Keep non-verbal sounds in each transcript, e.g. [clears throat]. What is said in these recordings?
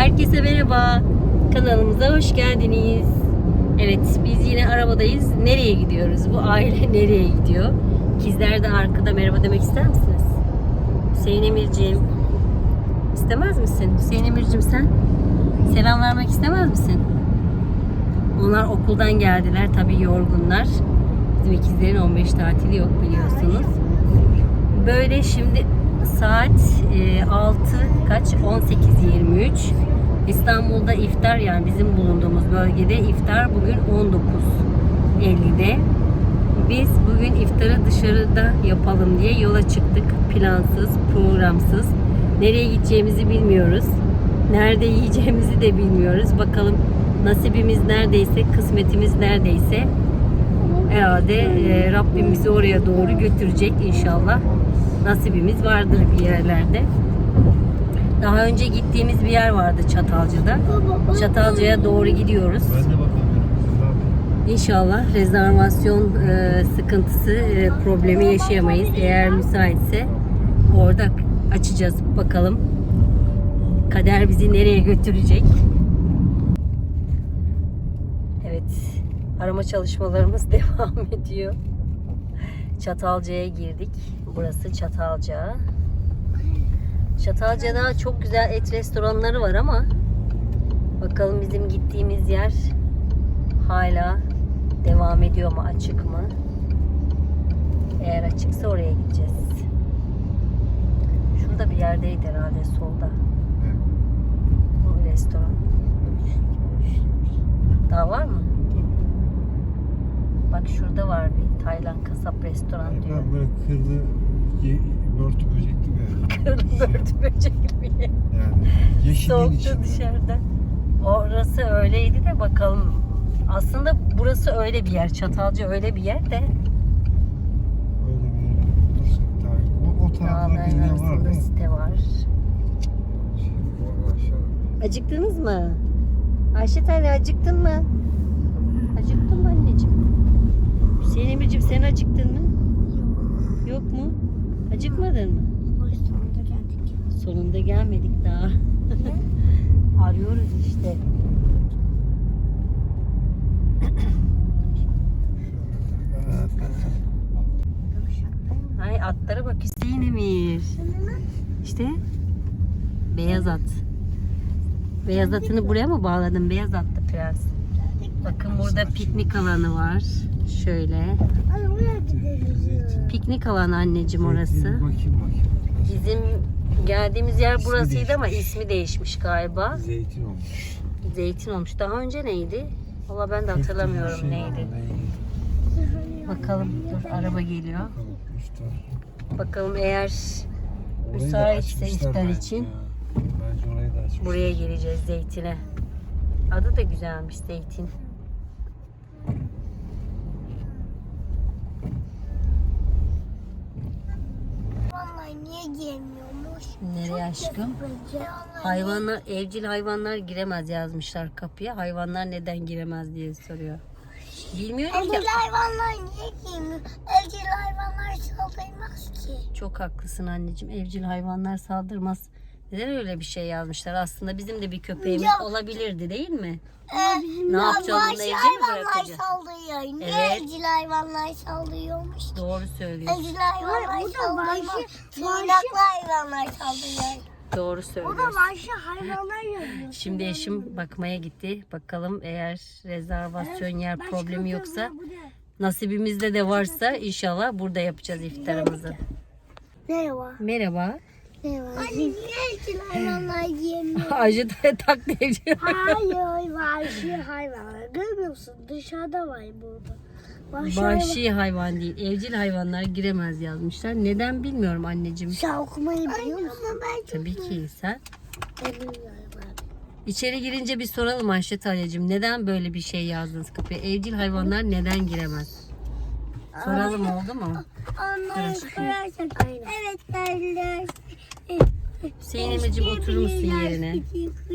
Herkese merhaba. Kanalımıza hoş geldiniz. Evet biz yine arabadayız. Nereye gidiyoruz? Bu aile [laughs] nereye gidiyor? İkizler de arkada merhaba demek ister misiniz? Hüseyin Emirciğim. İstemez misin? Hüseyin Emirciğim sen? Selam vermek istemez misin? Onlar okuldan geldiler. Tabii yorgunlar. Bizim ikizlerin 15 tatili yok biliyorsunuz. Böyle şimdi saat e, 6 kaç 18.23 İstanbul'da iftar yani bizim bulunduğumuz bölgede iftar bugün 19.50'de. Biz bugün iftarı dışarıda yapalım diye yola çıktık. Plansız, programsız. Nereye gideceğimizi bilmiyoruz. Nerede yiyeceğimizi de bilmiyoruz. Bakalım nasibimiz neredeyse, kısmetimiz neredeyse herhalde e, Rabbim bizi oraya doğru götürecek inşallah. Nasibimiz vardır bir yerlerde. Daha önce gittiğimiz bir yer vardı Çatalca'da. Çatalca'ya doğru gidiyoruz. İnşallah rezervasyon e, sıkıntısı, e, problemi yaşayamayız. Eğer müsaitse orada açacağız bakalım. Kader bizi nereye götürecek? Evet, arama çalışmalarımız [laughs] devam ediyor. Çatalca'ya girdik. Burası Çatalca. Çatalca'da çok güzel et restoranları var ama bakalım bizim gittiğimiz yer hala devam ediyor mu açık mı? Eğer açıksa oraya gideceğiz. Şurada bir yerdeydi herhalde solda. Bu restoran. Daha var mı? Bak şurada var bir Tayland kasap restoran diyor. Ben böyle kırdı börtü böcekli bir yer. [laughs] Börtü böcek bir yer. Yani yeşilin Soğuktu içinde. dışarıda. Orası öyleydi de bakalım. Aslında burası öyle bir yer. Çatalca öyle bir yer de. Öyle bir yer. Burası daha- O, o tarafta Dağların bir yer var arasında değil mi? site var. Şey, aşağı. Acıktınız mı? Ayşe tane acıktın mı? Acıktın mı anneciğim? Hüseyin Emirciğim sen acıktın mı? Yok mu? Acıkmadın mı? Sonunda geldik. Sonunda gelmedik daha. [laughs] Arıyoruz işte. Ay atlara bak Hüseyin Emir. İşte beyaz at. Beyaz atını buraya mı bağladın? Beyaz attı prens. Bakın burada piknik alanı var. Şöyle. Zeytin. Piknik alanı anneciğim orası. Bakayım bakayım. Bizim geldiğimiz yer burasıydı ama ismi değişmiş galiba. Zeytin olmuş. Zeytin olmuş. Daha önce neydi? Valla ben de hatırlamıyorum Şey neydi. Bakalım dur araba geliyor. Bakalım eğer Müsaitse iftar için. buraya geleceğiz Zeytin'e. Adı da güzelmiş Zeytin. Girmiyormuş? Nereye aşkım? Hayvanlar, evcil hayvanlar giremez yazmışlar kapıya. Hayvanlar neden giremez diye soruyor. Bilmiyorum ki. Evcil hayvanlar niye girmiyor? Evcil hayvanlar saldırmaz ki. Çok haklısın anneciğim. Evcil hayvanlar saldırmaz. Neden öyle bir şey yazmışlar? Aslında bizim de bir köpeğimiz Ya- olabilirdi değil mi? Ee, Ne yapacağız, bunu vahşi evcil mi hayvanlar bırakacağız? saldırıyor. Niye Evet. evcil hayvanlar saldırıyormuş? Doğru söylüyorsun. Evcil hayvanlar saldırmıyor. Tırnaklı hayvanlar saldırıyor. Doğru söylüyorsun. vahşi hayvanlar yazıyor. Şimdi eşim bakmaya gitti. Bakalım eğer rezervasyon yer problemi yoksa nasibimizde de varsa inşallah burada yapacağız iftarımızı. Merhaba. Merhaba. Anne niye hayvanlar yiyemiyor? Ajda [laughs] tak evcil. [laughs] Hayır vahşi hayvanlar. Görmüyor musun? Dışarıda var burada. Vahşi, Vahşi hayvan değil. Evcil hayvanlar giremez yazmışlar. Neden bilmiyorum anneciğim. Sen okumayı biliyor musun? Ama ben Tabii ki sen. bilmiyorum abi. İçeri girince bir soralım Ayşe Talya'cığım. Neden böyle bir şey yazdınız kapıya? Evcil hayvanlar neden giremez? Soralım oldu mu? Onları kırarsak Evet derler. Hüseyin Emir'cim oturur musun yerine?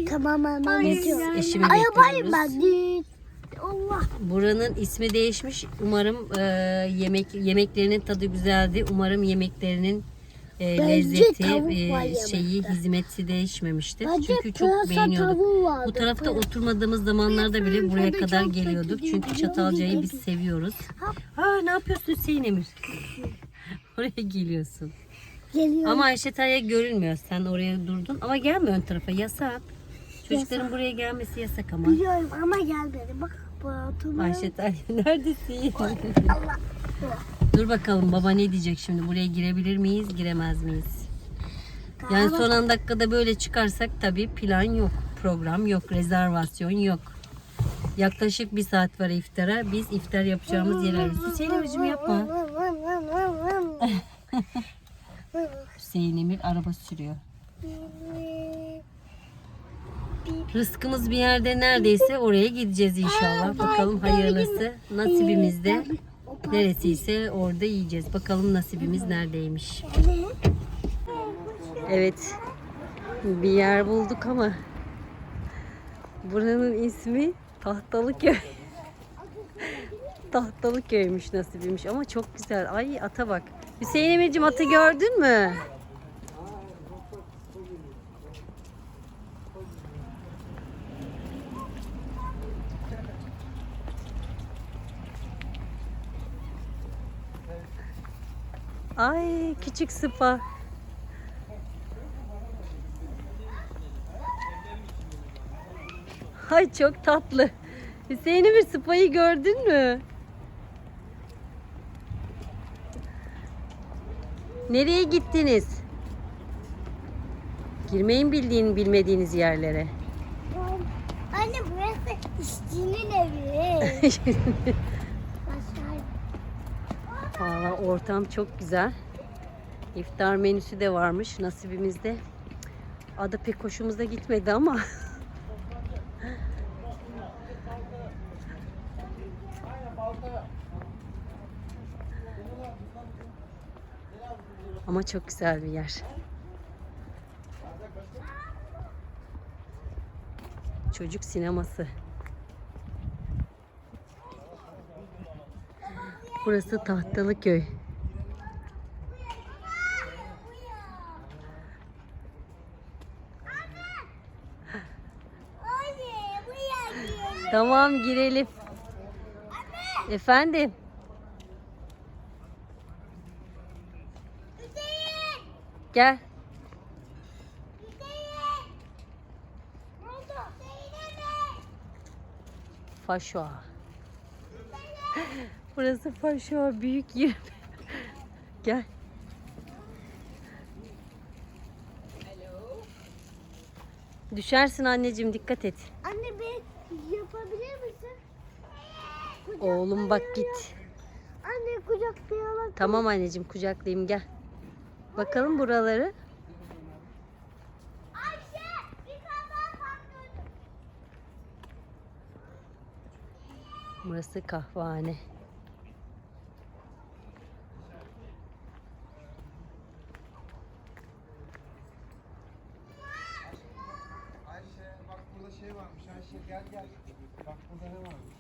Tamam ama ne diyor? Eşimi Arabayım bekliyoruz. ben. Düt. Allah. Buranın ismi değişmiş. Umarım e, yemek yemeklerinin tadı güzeldi. Umarım yemeklerinin e, Bence lezzeti, tavuk e, var şeyi, yemekte. hizmeti değişmemiştir. Bence Çünkü çok pırasa beğeniyorduk. tavuğu vardı. Bu tarafta Pırasa. oturmadığımız zamanlarda bile buraya tadı kadar çok geliyorduk. Çünkü değil. Çatalca'yı biz seviyoruz. Aa ne yapıyorsun Hüseyin Emir? Oraya [laughs] geliyorsun. Geliyor. Ama Ayşe Tay'a görünmüyor. Sen oraya durdun ama gelme ön tarafa yasak. Çocukların buraya gelmesi yasak ama. Biliyorum ama gelmedi. Bak bu oturma. Ayşe Tay neredesin? Allah. Dur bakalım baba ne diyecek şimdi? Buraya girebilir miyiz, giremez miyiz? Yani son an dakikada böyle çıkarsak tabii plan yok, program yok, rezervasyon yok. Yaklaşık bir saat var iftara. Biz iftar yapacağımız yer arıyoruz. Hüseyin Emir'cim yapma. Hüseyin Emir araba sürüyor. Rızkımız bir yerde neredeyse oraya gideceğiz inşallah. Bakalım hayırlısı nasibimizde neresiyse orada yiyeceğiz. Bakalım nasibimiz neredeymiş. Evet. Bir yer bulduk ama buranın ismi Tahtalıköy. [laughs] Tahtalıköy'müş nasibiymiş ama çok güzel. Ay ata bak. Hüseyin Emir'cim atı gördün mü? Ay küçük sıpa. Ay çok tatlı. Hüseyin Emir sıpayı gördün mü? Nereye gittiniz? Girmeyin bildiğin bilmediğiniz yerlere. Anne burası işçinin evi. [laughs] Valla ortam çok güzel. İftar menüsü de varmış nasibimizde. Adı pek hoşumuza gitmedi ama. [laughs] ama çok güzel bir yer. Çocuk sineması. Burası Tahtalıköy. Tamam girelim. Efendim. Hüseyin! Gel. Faşoa. [laughs] Burası Faşoa büyük yer. [laughs] Gel. Düşersin anneciğim dikkat et. Anne bir yapabilir misin? Oğlum bak git. Anne kucaklayalım. Tamam anneciğim kucaklayayım gel. Bakalım buraları. Burası kahvehane. Ayşe bak burada şey varmış. Ayşe gel gel. Bak burada ne varmış?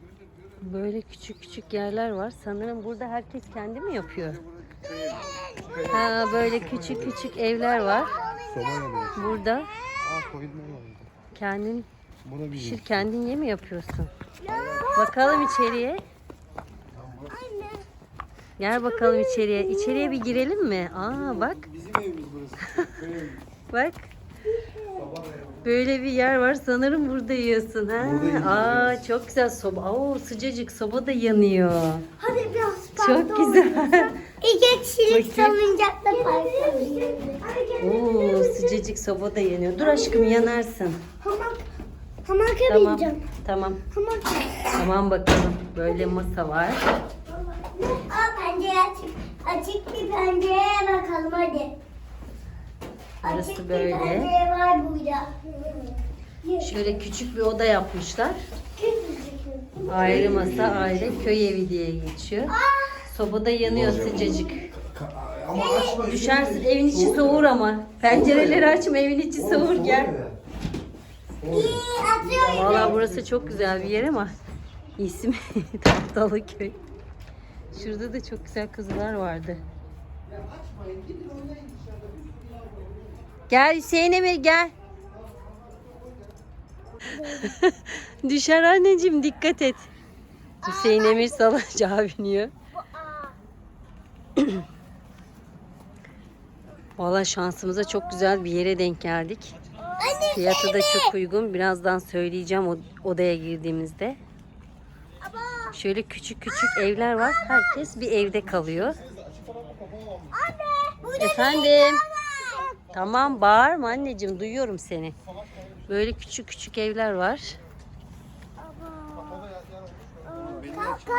Çocuk sineması. Böyle küçük küçük yerler var. Sanırım burada herkes kendi mi yapıyor? Ha böyle küçük küçük evler var. Burada kendin pişir kendin ye mi yapıyorsun? Bakalım içeriye. Gel bakalım içeriye. İçeriye bir girelim mi? Aa bak Bizim evimiz burası. Bak. Böyle bir yer var. Sanırım burada yiyorsun ha. Burada yiyoruz, Aa çok güzel soba. Oo sıcacık soba da yanıyor. Hadi biraz Çok güzel. [laughs] İki kişilik Bakayım. salıncakta park Oo sıcacık soba da yanıyor. Dur aşkım yanarsın. Hamak. Hamaka Tamam. bineceğim. Tamam. Hamak. Tamam bakalım. Böyle masa var. Aa pencere açık. Açık bir pencereye bakalım hadi. Burası böyle. Şöyle küçük bir oda yapmışlar. Ayrı masa, ayrı köy evi diye geçiyor. Sobada yanıyor sıcacık. Ama açma. Düşersin evin içi soğur ama. Pencereleri açma evin içi soğur gel. Valla burası çok güzel bir yer ama ismi [laughs] Tahtalıköy. Şurada da çok güzel kızlar vardı. Gel Hüseyin Emir gel. [laughs] Düşer anneciğim dikkat et. Hüseyin Emir salacağı [laughs] biniyor. [clears throat] Valla şansımıza çok güzel bir yere denk geldik. Fiyatı da çok uygun. Birazdan söyleyeceğim o- odaya girdiğimizde. Şöyle küçük küçük evler var. Herkes bir evde kalıyor. Efendim. Tamam bağırma anneciğim duyuyorum seni. Böyle küçük küçük evler var.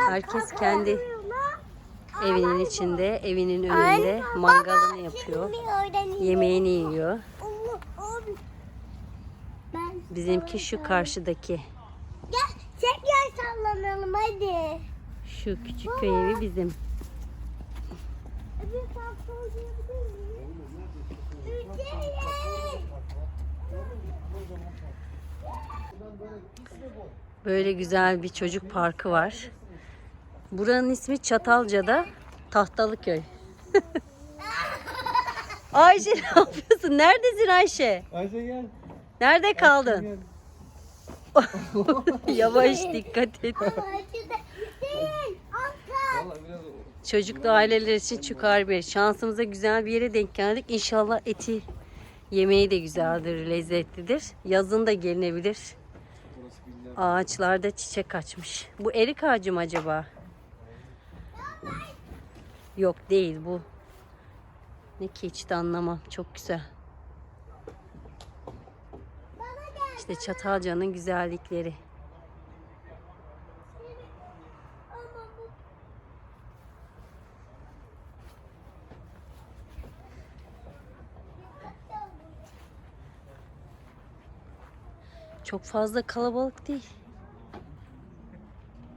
Herkes kendi evinin içinde, evinin önünde mangalını yapıyor. Yemeğini yiyor. Bizimki şu karşıdaki. Gel tekrar sallanalım hadi. Şu küçük köy evi bizim. Bir tatlı oynayabilir miyim? Hüseyin. Böyle güzel bir çocuk parkı var. Buranın ismi Çatalca'da Tahtalıköy. [laughs] Ayşe ne yapıyorsun? Neredesin Ayşe? Ayşe gel. Nerede kaldın? [laughs] Yavaş dikkat et. Ama acıdı. Hüseyin. Anka. Vallahi biraz Çocuklu aileler için çıkar bir. Şansımıza güzel bir yere denk geldik. İnşallah eti yemeği de güzeldir, lezzetlidir. Yazın da gelinebilir. Ağaçlarda çiçek açmış. Bu erik ağacı mı acaba? Yok değil bu. Ne ki hiç de anlamam. Çok güzel. İşte Çatalca'nın güzellikleri. Çok fazla kalabalık değil.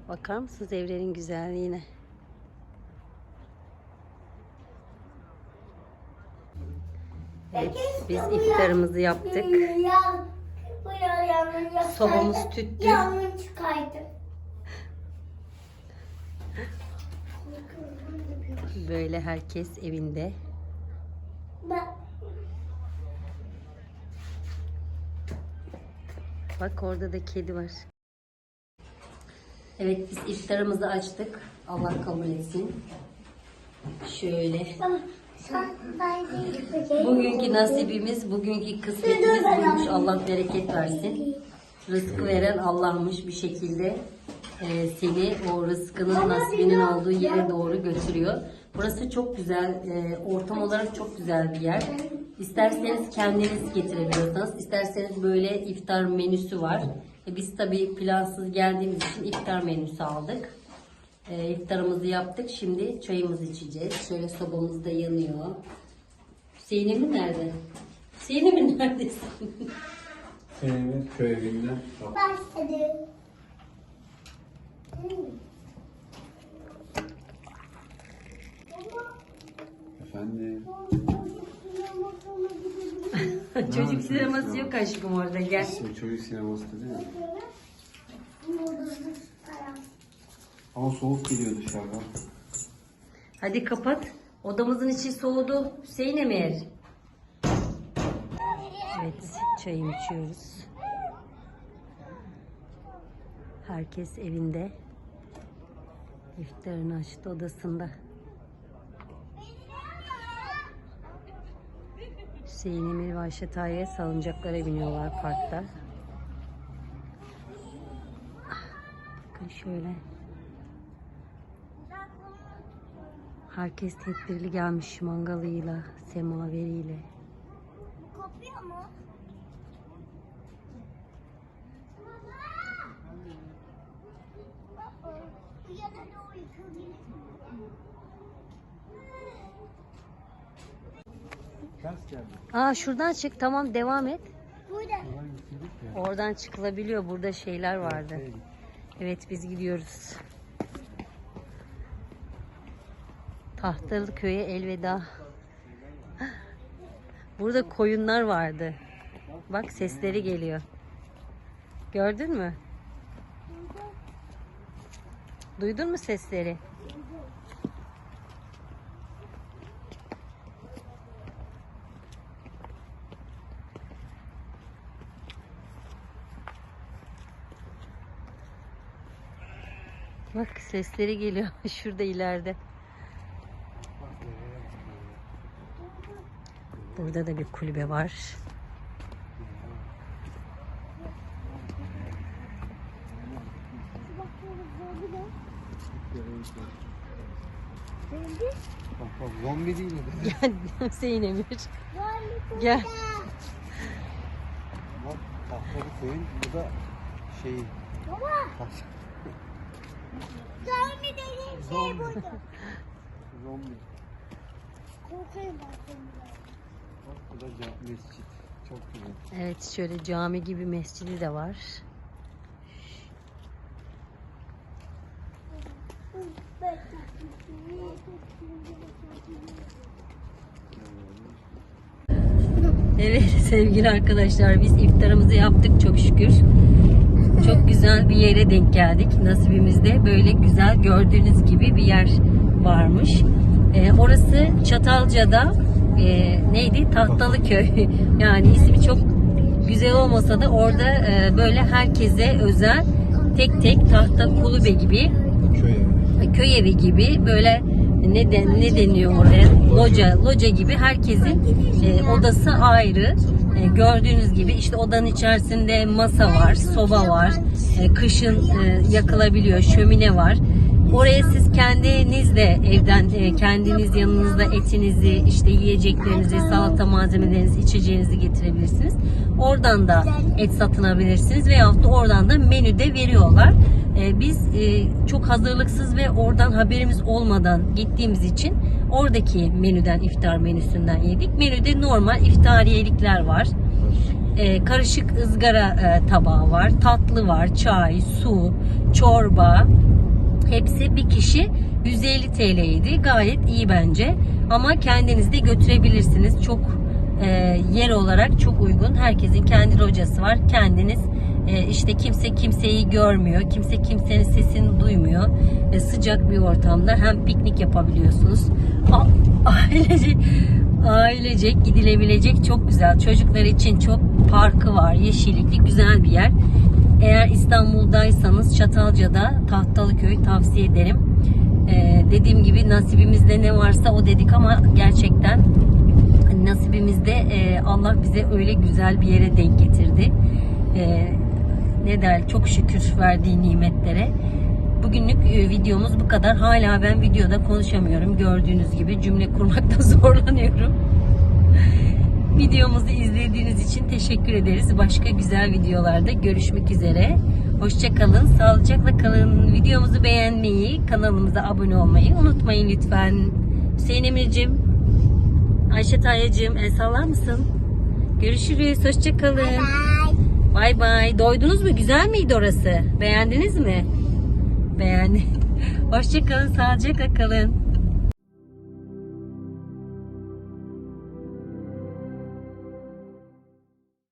Bakar mısınız evlerin güzelliğine? Evet, biz iftarımızı yaptık. Sobamız tüttü. Böyle herkes evinde. Ben, Bak orada da kedi var. Evet biz iftarımızı açtık. Allah kabul etsin. Şöyle. Bugünkü nasibimiz, bugünkü kısmetimiz buymuş. Allah bereket versin. Rızkı veren Allah'mış bir şekilde e, seni o rızkının nasibinin olduğu yere doğru götürüyor. Burası çok güzel, e, ortam olarak çok güzel bir yer. İsterseniz kendiniz getirebiliyorsanız, isterseniz böyle iftar menüsü var. E, biz tabii plansız geldiğimiz için iftar menüsü aldık. E, iftarımızı yaptık. Şimdi çayımızı içeceğiz. Şöyle sobamız da yanıyor. Hüseyin'imin nerede? Hüseyin'imin neredesin? [laughs] Senin köy evinden. başladı. Efendim. Çocuk sineması yok aşkım orada gel. Şimdi çocuk sineması dedi ya. Ama soğuk geliyor dışarıdan. Hadi kapat. Odamızın içi soğudu. Hüseyin Emir. Evet çayımı içiyoruz. Herkes evinde. İftarını açtı odasında. Hüseyin Emir ve Ayşe Tayyip'e salıncaklara biniyorlar parkta. Bakın şöyle. Herkes tedbirli gelmiş mangalıyla, semaveriyle. Kopuyor mu? Bu yana doğru yıkılıyor. Ters geldi. Aa şuradan çık tamam devam et. Burada. Ya. Oradan çıkılabiliyor. Burada şeyler vardı. Evet biz gidiyoruz. Tahtalı köye elveda. Burada koyunlar vardı. Bak sesleri geliyor. Gördün mü? Duydun mu sesleri? Bak sesleri geliyor [laughs] şurada ileride. Burada da bir kulübe var. Bak bak zombi değil mi? [laughs] Gel Hüseyin Emir. Gel. Bak tahtalı koyun bu da şey Baba. Zombi dediğim şey buydu. [laughs] Zombi. Korkarım ben zombilerden. Bak bu da ca- mescit. Çok güzel. Evet şöyle cami gibi mescidi de var. Evet sevgili arkadaşlar biz iftarımızı yaptık çok şükür. Çok güzel bir yere denk geldik. Nasibimizde böyle güzel gördüğünüz gibi bir yer varmış. Ee, orası Çatalca'da e, neydi? Tahtalıköy. [laughs] yani ismi çok güzel olmasa da orada e, böyle herkese özel tek tek tahta kulübe gibi Köy evi. köy evi gibi böyle ne de, ne deniyor oraya loca loca gibi herkesin e, odası ayrı E, gördüğünüz gibi işte odanın içerisinde masa var soba var E, kışın e, yakılabiliyor şömine var oraya siz kendiniz de evden e, kendiniz yanınızda etinizi işte yiyeceklerinizi salata malzemelerinizi içeceğinizi getirebilirsiniz oradan da et satın alabilirsiniz veyahut da oradan da menüde veriyorlar ee, biz e, çok hazırlıksız ve oradan haberimiz olmadan gittiğimiz için oradaki menüden iftar menüsünden yedik. Menüde normal iftariyelikler var. Karışık ızgara e, tabağı var, tatlı var, çay, su, çorba. Hepsi bir kişi 150 TL'ydi. Gayet iyi bence. Ama kendiniz de götürebilirsiniz. Çok e, yer olarak çok uygun. Herkesin kendi locası var. Kendiniz e, işte kimse kimseyi görmüyor. Kimse kimsenin sesini duymuyor. E, sıcak bir ortamda hem piknik yapabiliyorsunuz. A- ailecek, ailecek gidilebilecek çok güzel. Çocuklar için çok parkı var. Yeşillikli güzel bir yer. Eğer İstanbul'daysanız Çatalca'da Tahtalıköy tavsiye ederim. Ee, dediğim gibi nasibimizde ne varsa o dedik ama gerçekten nasibimizde e, Allah bize öyle güzel bir yere denk getirdi. Ee, ne der çok şükür verdiği nimetlere. Bugünlük e, videomuz bu kadar. Hala ben videoda konuşamıyorum. Gördüğünüz gibi cümle kurmakta [laughs] zorlanıyorum. Videomuzu izlediğiniz için teşekkür ederiz. Başka güzel videolarda görüşmek üzere. Hoşçakalın, sağlıcakla kalın. Videomuzu beğenmeyi, kanalımıza abone olmayı unutmayın lütfen. Hüseyin Emir'cim, Ayşe Tayacığım el sallar mısın? Görüşürüz, hoşçakalın. Bye. Bay bay. Doydunuz mu? Güzel miydi orası? Beğendiniz mi? Beğendim. [laughs] Hoşçakalın, sağlıcakla kalın.